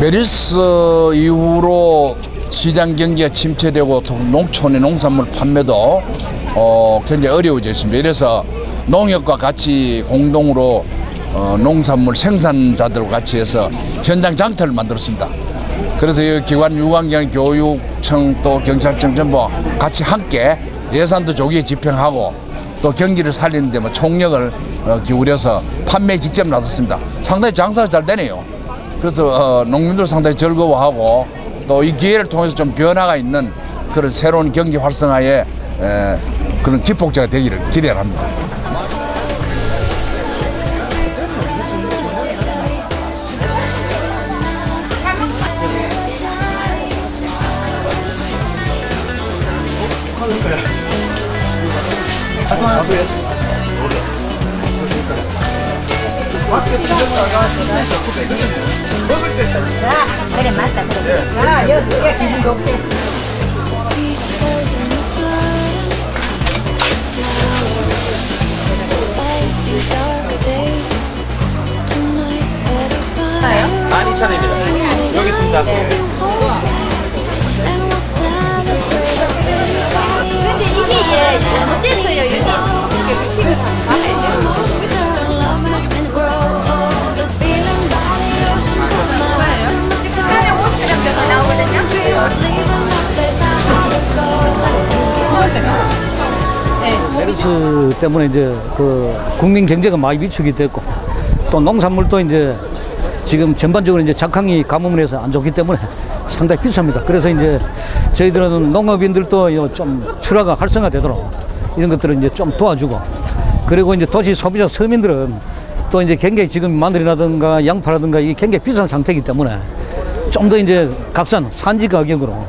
메리스 이후로 시장 경기가 침체되고 또 농촌의 농산물 판매도 어, 굉장히 어려워졌습니다. 이래서 농협과 같이 공동으로 어, 농산물 생산자들과 같이 해서 현장 장터를 만들었습니다. 그래서 이 기관 유관경 교육청 또 경찰청 전부 같이 함께 예산도 조기에 집행하고 또 경기를 살리는 데뭐 총력을 어, 기울여서 판매 직접 나섰습니다. 상당히 장사가 잘 되네요. 그래서 어, 농민들 상당히 즐거워하고 또 이 기회를 통해서 좀 변화가 있는 그런 새로운 경기 활성화에 에, 그런 기폭제가 되기를 기대를 합니다. 그래 맞다. 그래 아 여기 여기 기분 좋게 만 이천입니다. 여기 있습니다. 메르스 때문에 이제 그 국민 경제가 많이 위축이 됐고 또 농산물도 이제 지금 전반적으로 이제 작황이 가뭄을 해서 안 좋기 때문에 상당히 비쌉니다. 그래서 이제 저희들은 농업인들도 이좀 출하가 활성화되도록 이런 것들을 이제 좀 도와주고 그리고 이제 도시 소비자 서민들은 또 이제 굉장히 지금 마늘이라든가 양파라든가 이게 굉장히 비싼 상태이기 때문에 좀 더 이제 값싼 산지 가격으로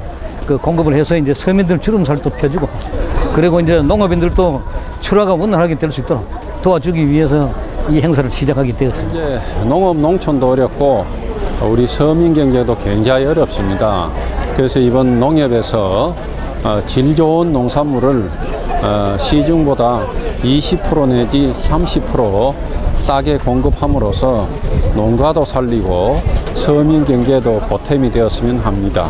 그 공급을 해서 이제 서민들 주름살도 펴주고 그리고 이제 농업인들도 출하가 원활하게 될 수 있도록 도와주기 위해서 이 행사를 시작하게 되었습니다. 이제 농업 농촌도 어렵고 우리 서민 경제도 굉장히 어렵습니다. 그래서 이번 농협에서 어, 질 좋은 농산물을 어, 시중보다 20% 내지 30% 싸게 공급함으로써 농가도 살리고 서민 경제도 보탬이 되었으면 합니다.